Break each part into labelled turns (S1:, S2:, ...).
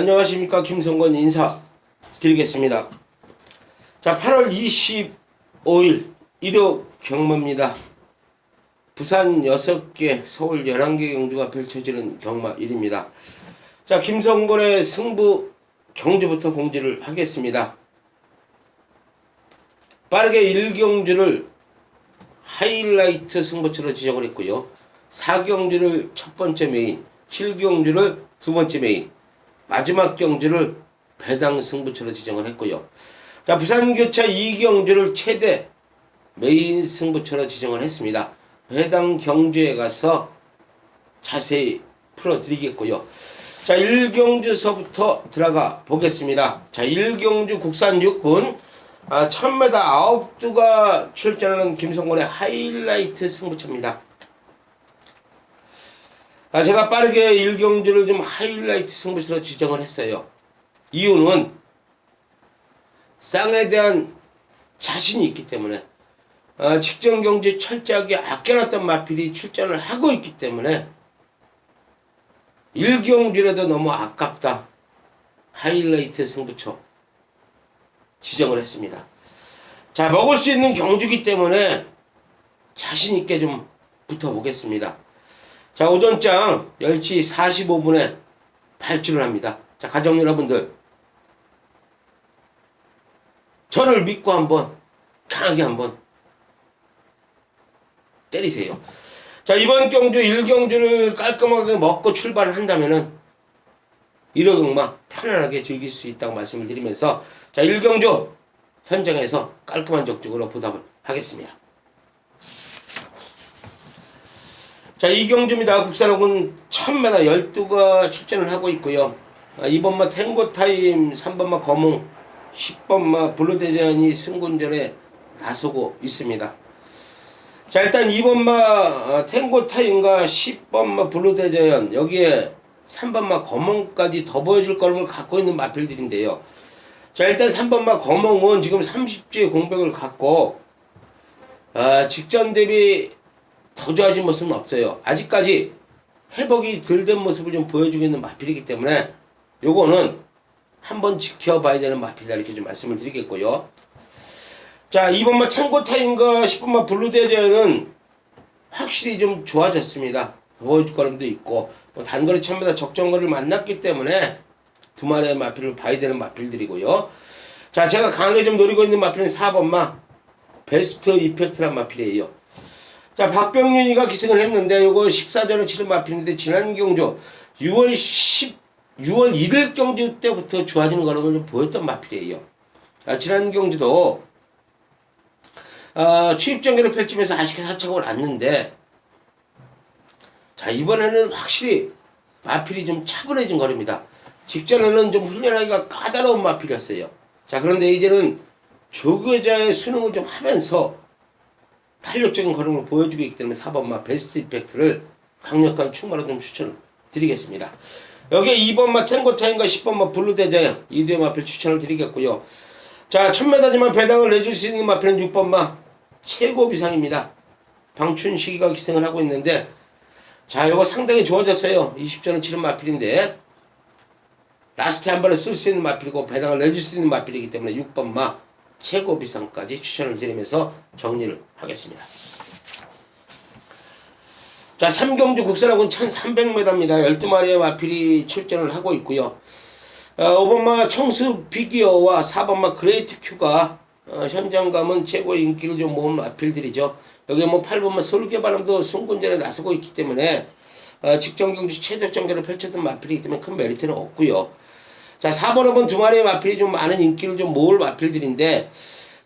S1: 안녕하십니까 김성건 인사 드리겠습니다. 자 8월 25일 일요 경마입니다. 부산 6개, 서울 11개 경주가 펼쳐지는 경마 일입니다. 자 김성건의 승부 경주부터 공지를 하겠습니다. 빠르게 1경주를 하이라이트 승부처로 지정을 했고요. 4경주를 첫 번째 메인, 7경주를 두 번째 메인, 마지막 경주를 배당 승부처로 지정을 했고요. 자, 부산교차 2경주를 최대 메인 승부처로 지정을 했습니다. 해당 경주에 가서 자세히 풀어드리겠고요. 자, 1경주서부터 들어가 보겠습니다. 자, 1경주 국산 육군 아, 1000m 9두가 출전하는 김성곤의 하이라이트 승부처입니다. 아, 제가 빠르게 1경주를 좀 하이라이트 승부처로 지정을 했어요. 이유는 쌍에 대한 자신이 있기 때문에 아, 직전 경주 철저하게 아껴놨던 마필이 출전을 하고 있기 때문에 1경주라도 너무 아깝다. 하이라이트 승부처 지정을 했습니다. 자, 먹을 수 있는 경주기 때문에 자신 있게 좀 붙어보겠습니다. 자, 오전장 10시 45분에 발주를 합니다. 자, 가족 여러분들. 저를 믿고 한번 강하게 한번 때리세요. 자, 이번 경주 1경주를 깔끔하게 먹고 출발을 한다면은 1호경마 편안하게 즐길 수 있다고 말씀을 드리면서 자 1경주 현장에서 깔끔한 적적으로 보답을 하겠습니다. 자, 이경주입니다. 국산호군 1000m 12가 출전을 하고 있고요. 아, 2번마 탱고타임, 3번마 거몽, 10번마 블루대전이 승군전에 나서고 있습니다. 자, 일단 2번마 탱고타임과 10번마 블루대전 여기에 3번마 거몽까지 더 보여줄 걸음을 갖고 있는 마필들인데요. 자, 일단 3번마 거몽은 지금 30주의 공백을 갖고 아, 직전 대비 더 좋아진 모습은 없어요. 아직까지 회복이 덜 된 모습을 좀 보여주고 있는 마필이기 때문에 요거는 한번 지켜봐야 되는 마필이다 이렇게 좀 말씀을 드리겠고요. 자, 2번마 탱고타임과 10번마 블루데저는 확실히 좀 좋아졌습니다. 보여줄 걸음도 있고 뭐 단거리 1000m 적정거리를 만났기 때문에 두 마리의 마필을 봐야 되는 마필들이고요. 자, 제가 강하게 좀 노리고 있는 마필은 4번마 베스트 이펙트란 마필이에요. 자, 박병윤이가 기승을 했는데 요거 14전을 치른 마필인데 지난 경주 6월 10 6월 1일 경주 때부터 좋아지는 걸음을 좀 보였던 마필이에요. 아, 지난 경주도 아, 취입 전개를 펼치면서 아쉽게 사착을 왔는데 자 이번에는 확실히 마필이 좀 차분해진 거입니다. 직전에는 좀 훈련하기가 까다로운 마필이었어요. 자 그런데 이제는 조교자의 수능을 좀 하면서 탄력적인 걸음을 보여주고 있기 때문에 4번마 베스트 이펙트를 강력한 충마로 좀 추천을 드리겠습니다. 여기에 2번마 탱고 타임과 10번마 블루 대자연 이두의 마필 추천을 드리겠고요. 자 1000m지만 배당을 내줄 수 있는 마필은 6번마 최고 비상입니다. 방춘식이가 기승을 하고 있는데 자, 요거 상당히 좋아졌어요. 20전은 치른 마필인데 라스트 한 번에 쓸수 있는 마필이고 배당을 내줄 수 있는 마필이기 때문에 6번 마 최고 비상까지 추천을 드리면서 정리를 하겠습니다. 자, 삼경주 국산학군 1300m입니다. 12마리의 마필이 출전을 하고 있고요. 어, 5번마 청수 비기어와 4번마 그레이트 큐가 어, 현장감은 최고 인기를 좀 모은 마필들이죠. 여기 뭐 8번만 서울개발함도 승군전에 나서고 있기 때문에 어, 직전 경주 최적 전개를 펼쳤던 마필이기 때문에 큰 메리트는 없고요. 자 4번, 5번 두 마리의 마필이 좀 많은 인기를 좀 모을 마필들인데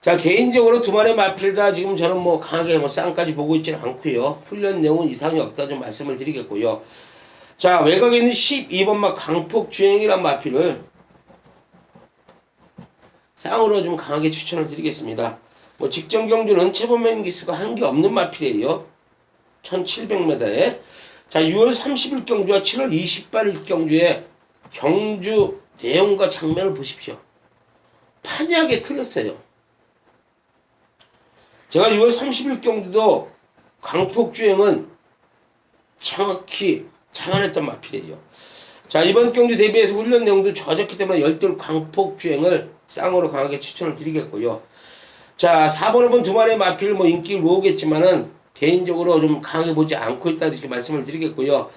S1: 자 개인적으로 두 마리의 마필 다 지금 저는 뭐 강하게 뭐 쌍까지 보고 있지는 않고요. 훈련 내용은 이상이 없다 좀 말씀을 드리겠고요. 자 외곽에 있는 12번 마 강폭 주행이란 마필을 쌍으로 좀 강하게 추천을 드리겠습니다. 뭐 직전 경주는 체범맨 기수가 한 게 없는 마필이에요. 1700m에. 자, 6월 30일 경주와 7월 28일 경주의 경주 내용과 장면을 보십시오. 판이하게 틀렸어요. 제가 6월 30일 경주도 강폭주행은 정확히 장안했던 마필이에요. 자 이번 경주 대비해서 훈련 내용도 좋아졌기 때문에 열돌 광폭 주행을 쌍으로 강하게 추천을 드리겠고요. 자 4번 5번 두 마리의 마필 뭐 인기를 모으겠지만은 개인적으로 좀 강하게 보지 않고 있다 이렇게 말씀을 드리겠고요.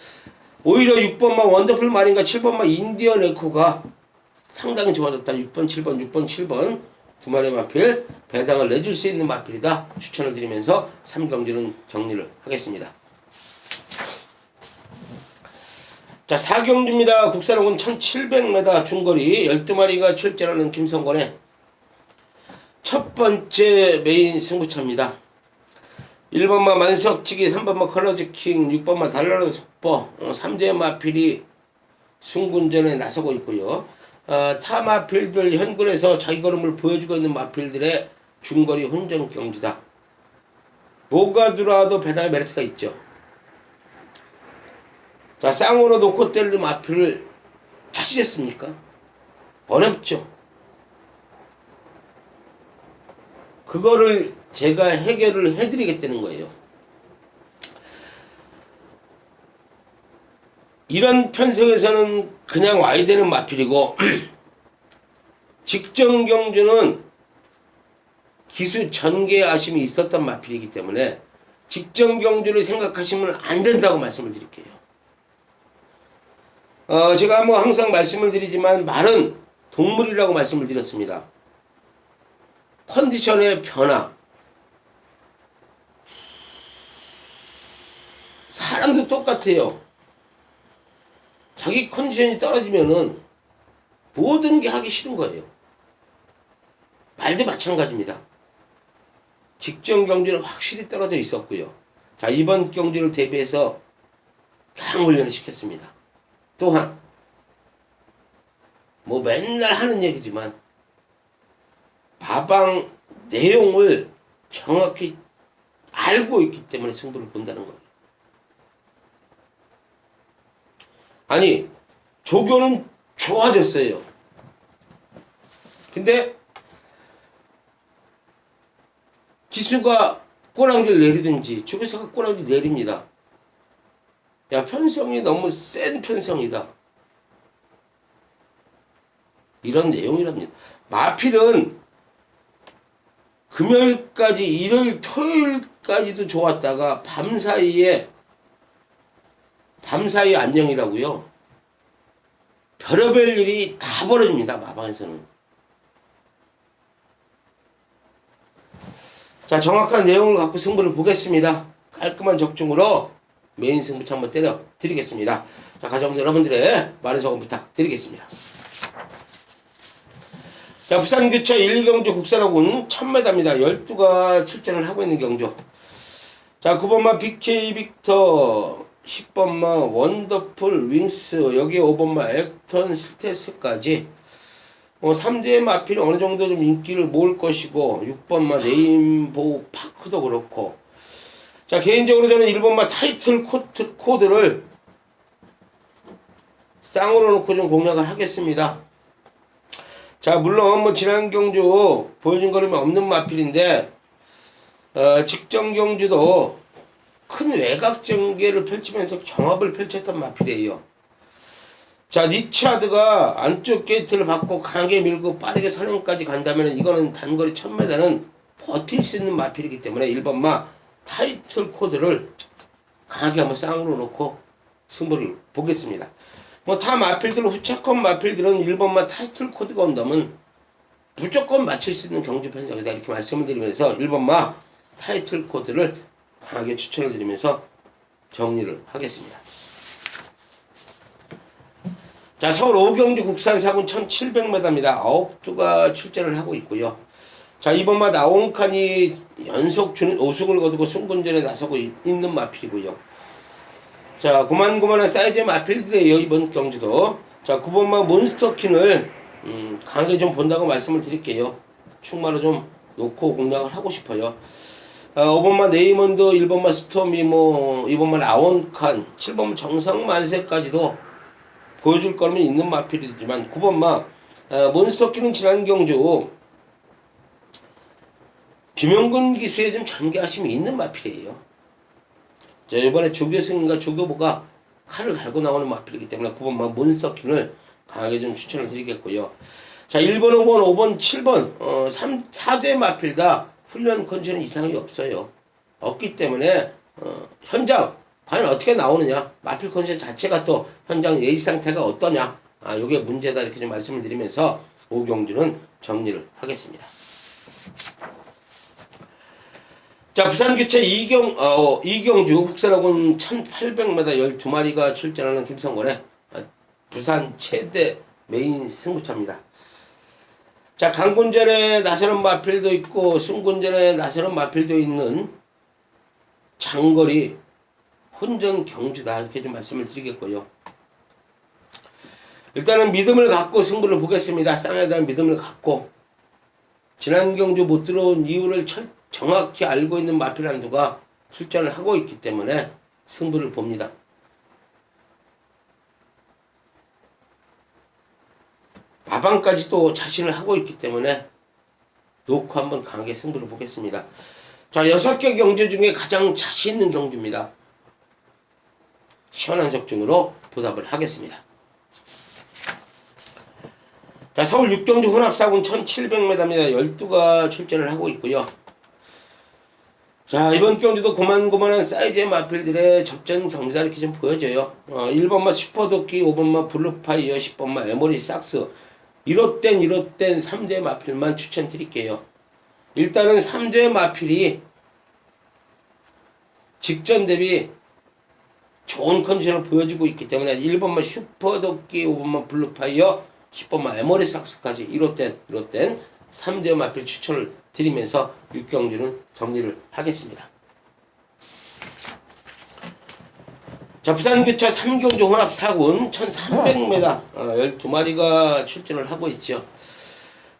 S1: 오히려 6번마 원더풀 마린과 7번마 인디언 에코가 상당히 좋아졌다. 6번, 7번, 6번, 7번 두 마리 마필 배당을 내줄 수 있는 마필이다. 추천을 드리면서 3경주는 정리를 하겠습니다. 자, 4경주입니다. 국산호군 1700m 중거리 12마리가 출전하는 김성권의 첫 번째 메인 승부차입니다. 1번마 만석치기, 3번마 컬러즈킹, 6번마 달라르 속보, 어, 3대 마 필이 승군전에 나서고 있고요. 어, 타 마필들 현군에서 자기 걸음을 보여주고 있는 마필들의 중거리 혼전 경주다. 뭐가 들어와도 배당의 메리트가 있죠. 자, 쌍으로 놓고 때리는 마필을 찾으셨습니까? 어렵죠. 그거를 제가 해결을 해드리겠다는 거예요. 이런 편성에서는 그냥 와야 되는 마필이고 직전 경주는 기수 전개 아심이 있었던 마필이기 때문에 직전 경주를 생각하시면 안 된다고 말씀을 드릴게요. 어, 제가 뭐 항상 말씀을 드리지만 말은 동물이라고 말씀을 드렸습니다. 컨디션의 변화. 사람도 똑같아요. 자기 컨디션이 떨어지면은 모든 게 하기 싫은 거예요. 말도 마찬가지입니다. 직전 경주는 확실히 떨어져 있었고요. 자, 이번 경주를 대비해서 강 훈련을 시켰습니다. 또한, 뭐 맨날 하는 얘기지만, 마방 내용을 정확히 알고 있기 때문에 승부를 본다는 거예요. 아니 조교는 좋아졌어요. 근데 기수가 꼬랑지를 내리든지 조교사가 꼬랑지 내립니다. 야 편성이 너무 센 편성이다. 이런 내용이랍니다. 마필은 금요일까지 일요일 토요일까지도 좋았다가 밤 사이에 밤사이 안녕이라고요. 별의별 일이 다 벌어집니다. 마방에서는. 자 정확한 내용을 갖고 승부를 보겠습니다. 깔끔한 적중으로 메인 승부차 한번 때려 드리겠습니다. 자 가정 여러분들의 많은 소금 부탁드리겠습니다. 자 부산교차 1, 2경주 국산학군 1000m입니다. 12가 출전을 하고 있는 경주. 자 9번마 BK 빅터 10번마 원더풀 윙스 여기 5번마 액턴 스테스까지. 뭐 3대의 마필이 어느 정도 좀 인기를 모을 것이고 6번마 네임보우 파크도 그렇고. 자 개인적으로 저는 1번마 타이틀 코트, 코드를 쌍으로 놓고 좀 공략을 하겠습니다. 자 물론 뭐 지난 경주 보여준 거름이 없는 마필인데 어, 직전 경주도 큰 외곽 전개를 펼치면서 경합을 펼쳤던 마필이에요. 자, 니차드가 안쪽 게이트를 받고 강하게 밀고 빠르게 선행까지 간다면 이거는 단거리 1000m는 버틸 수 있는 마필이기 때문에 1번 마 타이틀 코드를 강하게 한번 쌍으로 놓고 승부를 보겠습니다. 뭐 타 마필들 후차권 마필들은 1번 마 타이틀 코드가 온다면 무조건 맞출 수 있는 경주 편성이다 이렇게 말씀을 드리면서 1번 마 타이틀 코드를 강하게 추천을 드리면서 정리를 하겠습니다. 자, 서울 오경주 국산 사군 1700m입니다. 9두가 출전을 하고 있고요. 자, 이번마 나온칸이 연속 준, 우승을 거두고 승분전에 나서고 있, 는 마필이고요. 자, 고만고만한 사이즈의 마필들이에요, 이번 경주도. 자, 9번마 몬스터킨을 음, 강하게 좀 본다고 말씀을 드릴게요. 충마로 좀 놓고 공략을 하고 싶어요. 어, 5번만 네이먼드, 1번만 스톰이 뭐 2번만 아원칸, 7번만 정상만세까지도 보여줄 거면 있는 마필이지만 9번만 어, 몬스터 끼는 지난 경주 김영근 기수에 좀 전개하심이 있는 마필이에요. 자 이번에 조교승인가 조교보가 칼을 갈고 나오는 마필이기 때문에 9번만 몬서킨을 강하게 좀 추천을 드리겠고요. 자, 1번, 5번, 5번, 7번, 어, 3, 4대 마필 다 훈련 컨디션에 이상이 없어요. 없기 때문에, 어, 현장, 과연 어떻게 나오느냐, 마필 컨디션 자체가 또 현장 예지 상태가 어떠냐, 아, 요게 문제다 이렇게 좀 말씀을 드리면서 오경주는 정리를 하겠습니다. 자, 부산 교체 이경, 어, 이경주 국산학원 1800m 12마리가 출전하는 김성권의 어, 부산 최대 메인 승부차입니다. 자, 강군전에 나서는 마필도 있고, 승군전에 나서는 마필도 있는 장거리 혼전 경주다. 이렇게 좀 말씀을 드리겠고요. 일단은 믿음을 갖고 승부를 보겠습니다. 쌍에 대한 믿음을 갖고 지난 경주 못 들어온 이유를 철, 정확히 알고 있는 마필 한두가 출전을 하고 있기 때문에 승부를 봅니다. 마방까지 또 자신을 하고 있기 때문에 놓고 한번 강하게 승부를 보겠습니다. 자, 여섯 개 경주 중에 가장 자신 있는 경주입니다. 시원한 적중으로 보답을 하겠습니다. 자, 서울 육경주 혼합사군 1700m입니다. 12가 출전을 하고 있고요. 자, 이번 경주도 고만고만한 사이즈의 마필들의 접전 경기가 이렇게 좀 보여져요. 어, 1번마 슈퍼도끼, 5번마 블루파이어, 10번마 에모리 삭스. 1호땐 1호땐 3대 마필만 추천드릴게요. 일단은 3대 마필이 직전 대비 좋은 컨디션을 보여주고 있기 때문에 1번만 슈퍼도끼, 5번만 블루파이어, 10번만 에머리 삭스까지 1호땐 1호땐 3대 마필 추천을 드리면서 육경주는 정리를 하겠습니다. 자, 부산교차 3경주 혼합 4군 1300m 어, 12마리가 출전을 하고 있죠.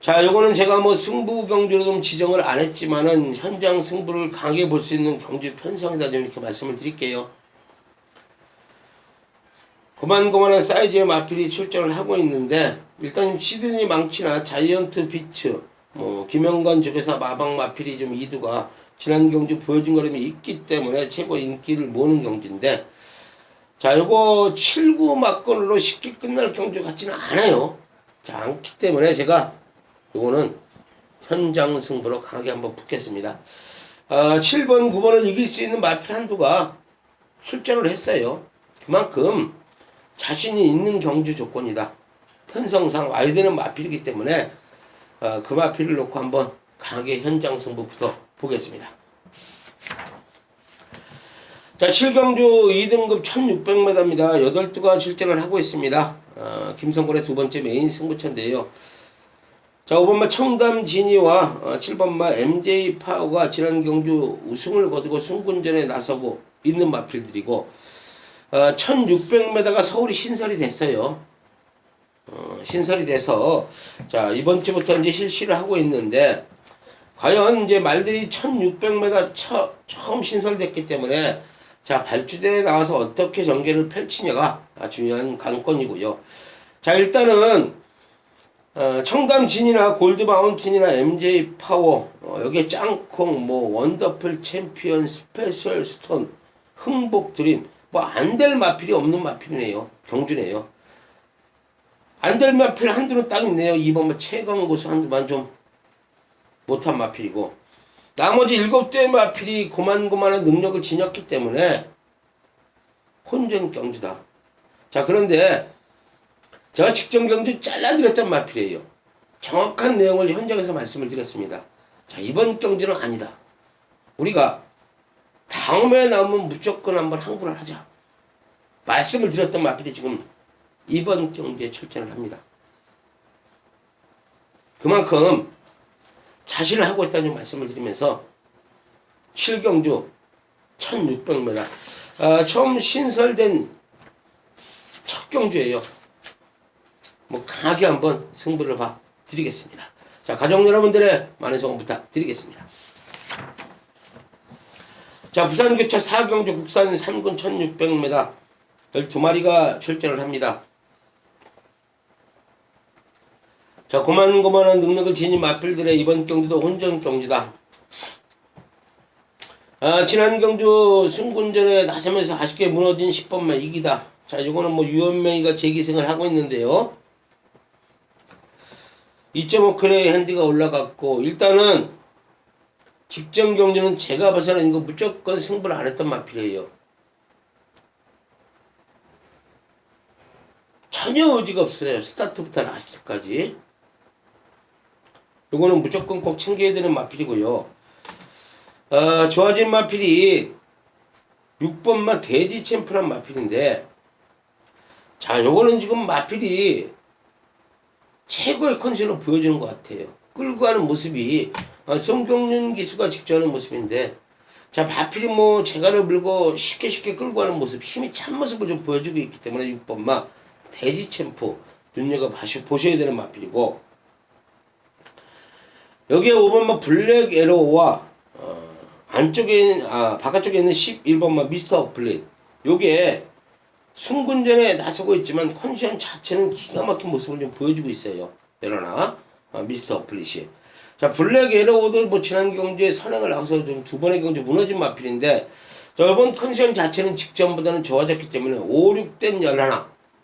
S1: 자, 요거는 제가 뭐 승부 경주로 좀 지정을 안 했지만은 현장 승부를 강하게 볼 수 있는 경주 편성이다 좀 이렇게 말씀을 드릴게요. 고만고만한 사이즈의 마필이 출전을 하고 있는데 일단 시드니 망치나 자이언트 비츠 뭐 김영관 쪽에서 마방 마필이 좀 이두가 지난 경주 보여준 거름이 있기 때문에 최고 인기를 모는 경주인데 자 요거 7구 막건으로 쉽게 끝날 경주 같지는 않아요 자 않기 때문에 제가 요거는 현장 승부로 강하게 한번 붙겠습니다 아, 7번 9번을 이길 수 있는 마필 한두가 출전을 했어요 그만큼 자신이 있는 경주 조건이다. 편성상 와야 되는 마필이기 때문에 어, 그 마필을 놓고 한번 강하게 현장 승부부터 보겠습니다. 자, 7경주 2등급 1600m입니다. 8두가 출전을 하고 있습니다. 어, 김성곤의 두 번째 메인 승부처인데요. 자, 5번마 청담 진이와 어, 7번마 MJ 파워가 지난 경주 우승을 거두고 승군전에 나서고 있는 마필들이고 어, 1600m가 서울이 신설이 됐어요. 어, 신설이 돼서 자 이번 주부터 이제 실시를 하고 있는데 과연 이제 말들이 1600m 처, 처음 신설됐기 때문에 자 발주대에 나와서 어떻게 전개를 펼치냐가 중요한 관건이고요. 자 일단은 어, 청담 진이나 골드 마운틴이나 MJ 파워 어, 여기에 짱콩 뭐 원더풀 챔피언 스페셜 스톤 흥복 드림 뭐 안 될 마필이 없는 마필이네요. 경주네요. 안 될 마필 한두는 딱 있네요. 2번 뭐 최강 고수 한두만 좀 못한 마필이고 나머지 일곱 대 마필이 고만고만한 능력을 지녔기 때문에 혼전 경주다 자 그런데 제가 직전 경주 잘라드렸던 마필이에요. 정확한 내용을 현장에서 말씀을 드렸습니다. 자, 이번 경주는 아니다. 우리가 다음에 나오면 무조건 한번 항구를 하자. 말씀을 드렸던 마필이 지금 이번 경주에 출전을 합니다. 그만큼 자신을 하고 있다는 말씀을 드리면서 7경주 1600m 아, 처음 신설된 첫 경주예요. 뭐 강하게 한번 승부를 봐 드리겠습니다. 자, 가족 여러분들의 많은 성원 부탁드리겠습니다. 자, 부산교차 4경주 국산 3군 1600m 12마리가 출전을 합니다. 자, 고만고만한 능력을 지닌 마필들의 이번 경주도 혼전 경주다. 아, 지난 경주 승군전에 나서면서 아쉽게 무너진 10번만 이기다. 자, 이거는 뭐 유연명이가 재기승을 하고 있는데요. 2.5클의 핸디가 올라갔고 일단은 직전 경주는 제가 봐서는 이거 무조건 승부를 안 했던 마필이에요. 전혀 의지가 없어요. 스타트부터 라스트까지. 요거는 무조건 꼭 챙겨야 되는 마필이고요. 어, 좋아진 마필이 6번마 돼지 챔프란 마필인데 자 요거는 지금 마필이 최고의 컨디션을 보여주는 것 같아요. 끌고 가는 모습이 어, 송경윤 기수가 직전하는 모습인데 자 마필이 뭐 재갈을 물고 쉽게 쉽게 끌고 가는 모습 힘이 찬 모습을 좀 보여주고 있기 때문에 6번마 돼지 챔프 눈여겨 봐시 보셔야 되는 마필이고 여기에 5번마 블랙 에로와 어, 안쪽에 있는 아 바깥쪽에 있는 11번마 미스터 어플릿 요게 순군전에 나서고 있지만 컨디션 자체는 기가 막힌 모습을 좀 보여주고 있어요. 그러나 아, 미스터 어플릿이 자 블랙 에로우도 뭐 지난 경주에 선행을 나가서 좀 두 번의 경주 무너진 마필인데 자, 이번 컨디션 자체는 직전보다는 좋아졌기 때문에 5, 6된 11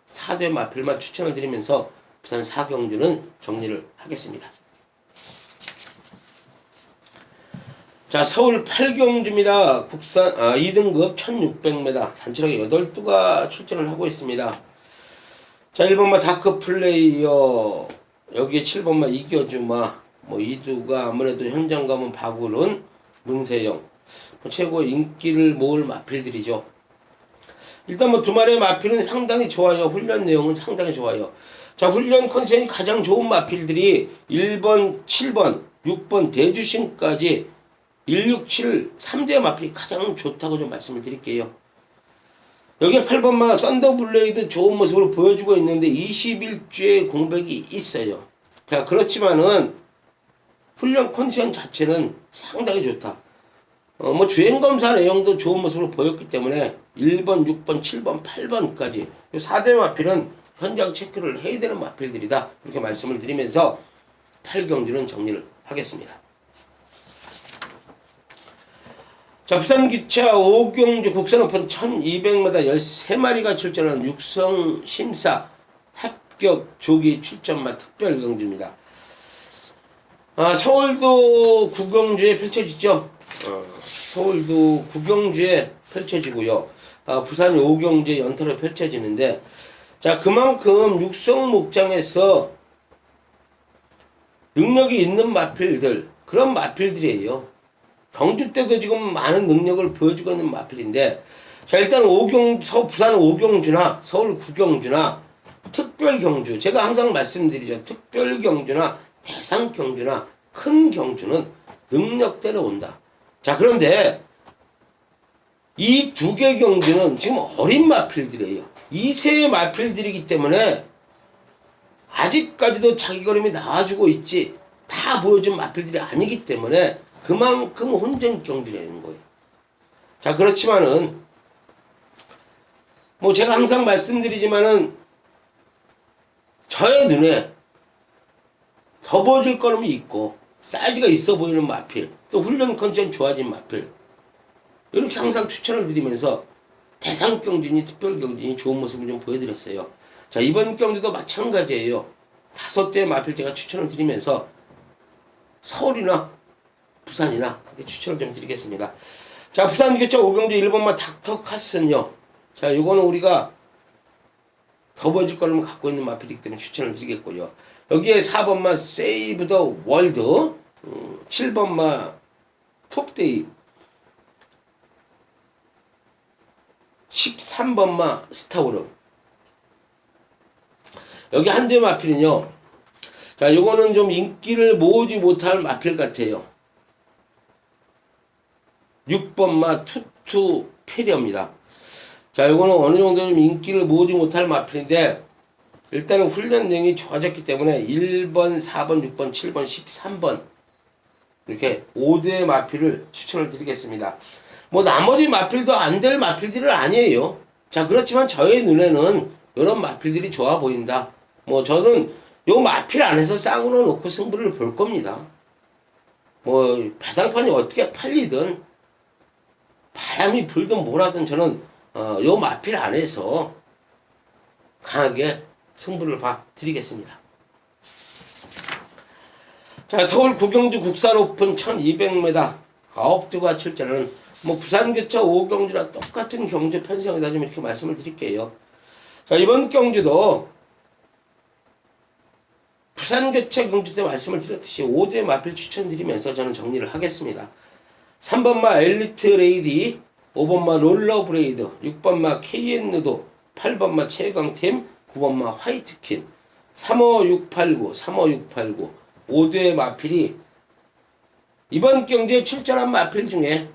S1: 4대 마필만 추천을 드리면서 부산 4경주는 정리를 하겠습니다. 자, 서울 8경주입니다. 국산 아, 2등급 1600m 단체하게 8두가 출전을 하고 있습니다. 자, 1번마 다크 플레이어 여기에 7번마 이겨주마 뭐 이두가 아무래도 현장 가면 박울은 문세영 뭐 최고 인기를 모을 마필들이죠. 일단 뭐 두 마리의 마필은 상당히 좋아요. 훈련 내용은 상당히 좋아요. 자, 훈련 컨디션이 가장 좋은 마필들이 1번, 7번, 6번 대주신까지 167 3대 마필이 가장 좋다고 좀 말씀을 드릴게요. 여기에 8번마 썬더블레이드 좋은 모습을 보여주고 있는데 21주의 공백이 있어요. 그렇지만은 훈련 컨디션 자체는 상당히 좋다. 어, 뭐 주행 검사 내용도 좋은 모습을 보였기 때문에 1번, 6번, 7번, 8번까지 이 4대 마필은 현장 체크를 해야 되는 마필들이다. 이렇게 말씀을 드리면서 8경주는 정리를 하겠습니다. 자, 부산기차 5경주 국산 오픈 1200m 13마리가 출전한 육성 심사 합격 조기 출전마 특별 경주입니다. 아, 서울도 구경주에 펼쳐지죠. 어, 서울도 구경주에 펼쳐지고요. 아, 부산 5경주에 연타로 펼쳐지는데 자, 그만큼 육성 목장에서 능력이 있는 마필들 그런 마필들이에요. 경주 때도 지금 많은 능력을 보여주고 있는 마필인데 자 일단 오경 서 부산 오경주나 서울 구경주나 특별 경주 제가 항상 말씀드리죠. 특별 경주나 대상 경주나 큰 경주는 능력대로 온다. 자 그런데 이 두 개 경주는 지금 어린 마필들이에요. 2세의 마필들이기 때문에 아직까지도 자기 걸음이 나와주고 있지 다 보여준 마필들이 아니기 때문에 그만큼 혼전 경주라는 거예요. 자, 그렇지만은, 뭐 제가 항상 말씀드리지만은, 저의 눈에 더 보여줄 걸음이 있고, 사이즈가 있어 보이는 마필, 또 훈련 컨디션 좋아진 마필, 이렇게 항상 추천을 드리면서 대상 경진이 특별 경진이 좋은 모습을 좀 보여드렸어요. 자, 이번 경주도 마찬가지예요. 다섯 대 마필 제가 추천을 드리면서 서울이나 부산이나 추천을 좀 드리겠습니다. 자, 부산 교차 오경주 1번마 닥터 카슨요. 자, 요거는 우리가 더 보여줄 걸로 갖고 있는 마필이기 때문에 추천을 드리겠고요. 여기에 4번마 세이브 더 월드, 음, 7번마 톱데이, 13번마 스타우르. 여기 한 대 마필은요. 자, 요거는 좀 인기를 모으지 못할 마필 같아요. 6번마 투투 페리어입니다. 자, 이거는 어느 정도 좀 인기를 모으지 못할 마필인데 일단은 훈련 내용이 좋아졌기 때문에 1번, 4번, 6번, 7번, 13번 이렇게 5대 마필을 추천을 드리겠습니다. 뭐 나머지 마필도 안 될 마필들은 아니에요. 자, 그렇지만 저의 눈에는 이런 마필들이 좋아 보인다. 뭐 저는 요 마필 안에서 쌍으로 놓고 승부를 볼 겁니다. 뭐 배당판이 어떻게 팔리든 바람이 불든 뭐라든 저는 어, 요 마필 안에서 강하게 승부를 봐 드리겠습니다. 자, 서울 구경주 국산 오픈 1200m 아홉두가 출전하는 뭐 부산 교차 5경주랑 똑같은 경주 편성이다 좀 이렇게 말씀을 드릴게요. 자, 이번 경주도 부산 교차 경주 때 말씀을 드렸듯이 5대 마필 추천드리면서 저는 정리를 하겠습니다. 3번마 엘리트 레이디, 5번마 롤러 브레이드, 6번마 KN 누도, 8번마 최강팀, 9번마 화이트킨, 35689, 35689, 5대 마필이 이번 경기에 출전한 마필 중에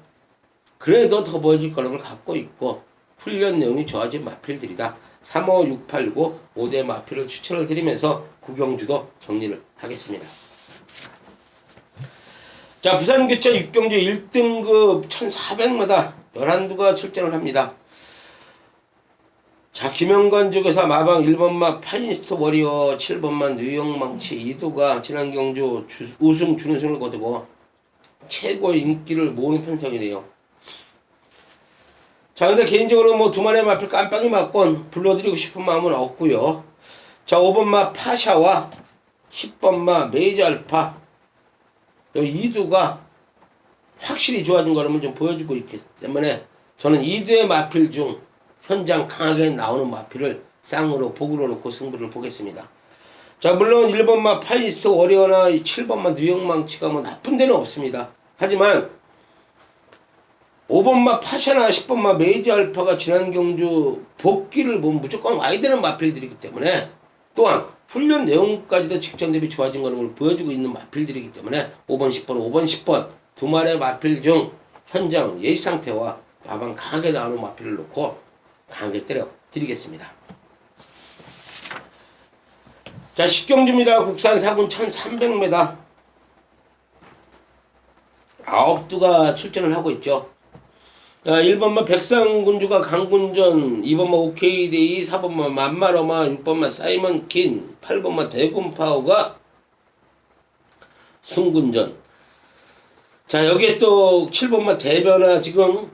S1: 그래도 더 보여줄 거력을 갖고 있고 훈련 내용이 좋아진 마필들이다. 35689 5대 마필을 추천을 드리면서 구경주도 정리를 하겠습니다. 자 부산 교차 6경주 1등급 1400m 11두가 출전을 합니다. 자 김영관 쪽에서 마방 1번마 파이니스트 워리어 7번만 뉴욕망치 2두가 지난 경주 주, 우승 준우승을 거두고 최고 인기를 모으는 편성이네요. 자 근데 개인적으로 뭐 두 마리의 마필 깜빡이 맞건 불러드리고 싶은 마음은 없고요. 자 5번마 파샤와 10번마 메이저 알파 요 이두가 확실히 좋아진 걸음을 좀 보여주고 있기 때문에 저는 이두의 마필 중 현장 강하게 나오는 마필을 쌍으로 복으로 놓고 승부를 보겠습니다. 자 물론 1번마 파이스트 워리어나 7번마 뉴욕망치가 뭐 나쁜 데는 없습니다. 하지만 5번마 파샤나 10번마 메이저 알파가 지난 경주 복귀를 보면 무조건 와야 되는 마필들이기 때문에 또한 훈련 내용까지도 직전 대비 좋아진 것을 보여주고 있는 마필들이기 때문에 5번, 10번, 5번, 10번 두 마리의 마필 중 현장 예시 상태와 마방 강하게 나오는 마필을 놓고 강하게 때려 드리겠습니다. 자, 식경주입니다. 국산 4군 1300m. 아홉 두가 출전을 하고 있죠. 자, 1번만 백상군주가 강군전, 2번만 오케이데이, 4번만 만마로마, 6번만 사이먼 킨, 8번만 대군파오가 순군전. 자, 여기에 또 7번만 대변화 지금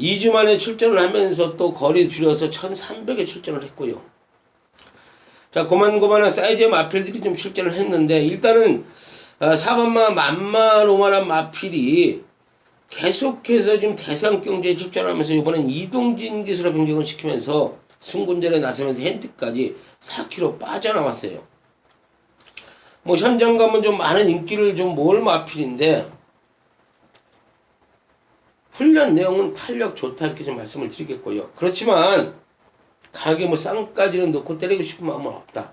S1: 2주 만에 출전을 하면서 또 거리 줄여서 1300에 출전을 했고요. 자, 고만고만한 사이즈의 마필들이 좀 출전을 했는데, 일단은, 아, 4번만 만마로마란 마필이 계속해서 지금 대상 경제에 출전하면서 이번엔 이동진 기술을 변경을 시키면서 순군전에 나서면서 핸드까지 4kg 빠져나왔어요. 뭐 현장 가면 좀 많은 인기를 좀 모을 마필인데 훈련 내용은 탄력 좋다 이렇게 좀 말씀을 드리겠고요. 그렇지만 가게 뭐 쌍까지는 넣고 때리고 싶은 마음은 없다.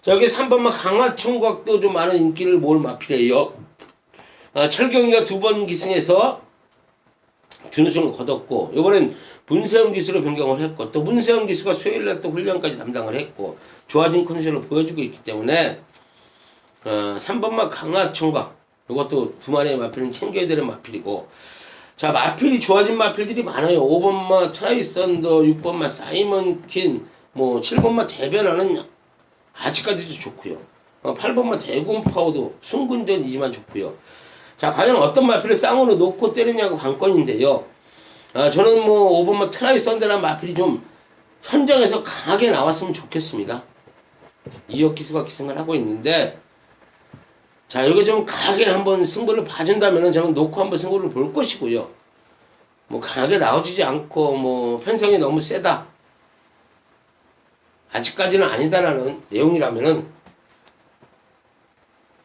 S1: 저기 3번만 강화총각도 좀 많은 인기를 모을 마필이에요. 아, 철경이가 두 번 기승해서 준우승을 거뒀고 이번엔 문세영 기수로 변경을 했고 또 문세영 기수가 수요일 날 또 훈련까지 담당을 했고 좋아진 컨디션을 보여주고 있기 때문에 어, 3번만 강화 총각 이것도 두 마리의 마필은 챙겨야 되는 마필이고 자 마필이 좋아진 마필들이 많아요. 5번마 트라이썬더 6번마 사이먼 킨 뭐 7번마 대변하는 아직까지도 좋고요. 어, 8번마 대군 파워도 순군전이지만 좋고요 자, 과연 어떤 마필을 쌍으로 놓고 때리냐고 관건인데요. 아, 저는 뭐 5번마 트라이 썬데란 마필이 좀 현장에서 강하게 나왔으면 좋겠습니다. 이혁 기수가 기승을 하고 있는데, 자, 이거 좀 강하게 한번 승부를 봐준다면 저는 놓고 한번 승부를 볼 것이고요. 뭐 강하게 나오지 않고 뭐 편성이 너무 세다. 아직까지는 아니다라는 내용이라면은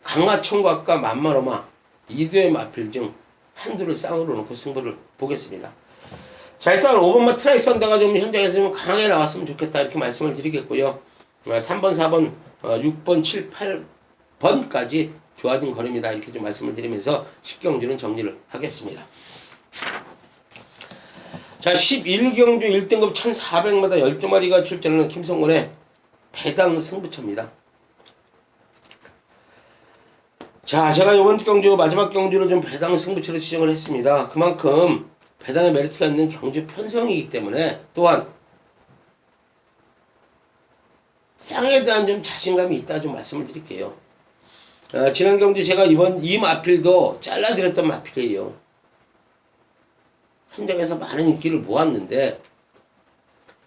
S1: 강화총각과 만마로마 이두의 마필 중 한두를 쌍으로 놓고 승부를 보겠습니다. 자 일단 5번마 트라이 썬다가 좀 현장에서 좀 강하게 나왔으면 좋겠다 이렇게 말씀을 드리겠고요. 3번, 4번, 6번, 7, 8번까지 좋아진 거리입니다. 이렇게 좀 말씀을 드리면서 10경주는 정리를 하겠습니다. 자 11경주 1등급 1400m 12마리가 출전하는 김성곤의 배당 승부처입니다. 자, 제가 이번 경주 마지막 경주를 좀 배당 승부처로 지정을 했습니다. 그만큼 배당의 메리트가 있는 경주 편성이기 때문에 또한 쌍에 대한 좀 자신감이 있다 좀 말씀을 드릴게요. 아, 지난 경주 제가 이번 이 마필도 잘라드렸던 마필이에요. 현장에서 많은 인기를 모았는데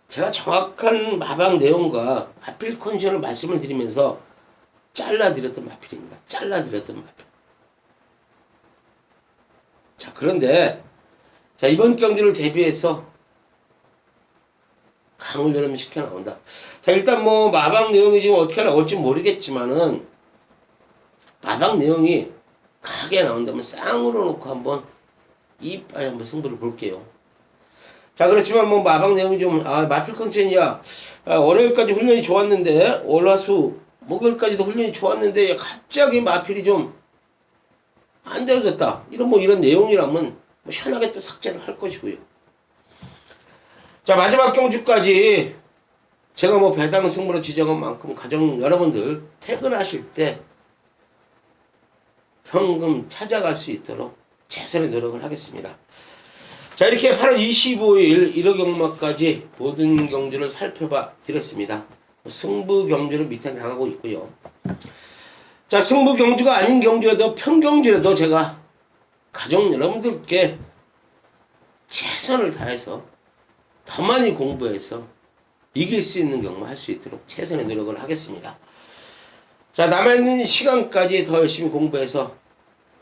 S1: 제가 정확한 마방 내용과 마필 컨디션을 말씀을 드리면서 잘라드렸던 마필입니다. 잘라드렸던 마필. 자, 그런데 자, 이번 경기를 대비해서 강을 여름 시켜 나온다. 자, 일단 뭐 마방 내용이 지금 어떻게 나올지 모르겠지만은 마방 내용이 강하게 나온다면 쌍으로 놓고 한번 이빠이 한번 승부를 볼게요. 자, 그렇지만 뭐 마방 내용이 좀, 아, 마필 컨디션이야. 아, 월요일까지 훈련이 좋았는데, 월화수, 목요일까지도 훈련이 좋았는데, 갑자기 마필이 좀 안 되어졌다. 이런 뭐 이런 내용이라면 뭐 시원하게 또 삭제를 할 것이고요. 자, 마지막 경주까지 제가 뭐 배당 승부로 지정한 만큼 가정 여러분들 퇴근하실 때 현금 찾아갈 수 있도록 최선의 노력을 하겠습니다. 자 이렇게 8월 25일 1호 경마까지 모든 경주를 살펴봐 드렸습니다. 승부 경주를 밑에 나가고 있고요. 자 승부 경주가 아닌 경주라도 평경주라도 제가 가족 여러분들께 최선을 다해서 더 많이 공부해서 이길 수 있는 경마 할수 있도록 최선의 노력을 하겠습니다. 자 남아있는 시간까지 더 열심히 공부해서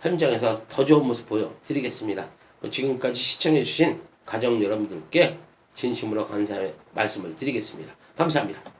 S1: 현장에서 더 좋은 모습 보여드리겠습니다. 지금까지 시청해주신 가정 여러분들께 진심으로 감사의 말씀을 드리겠습니다. 감사합니다.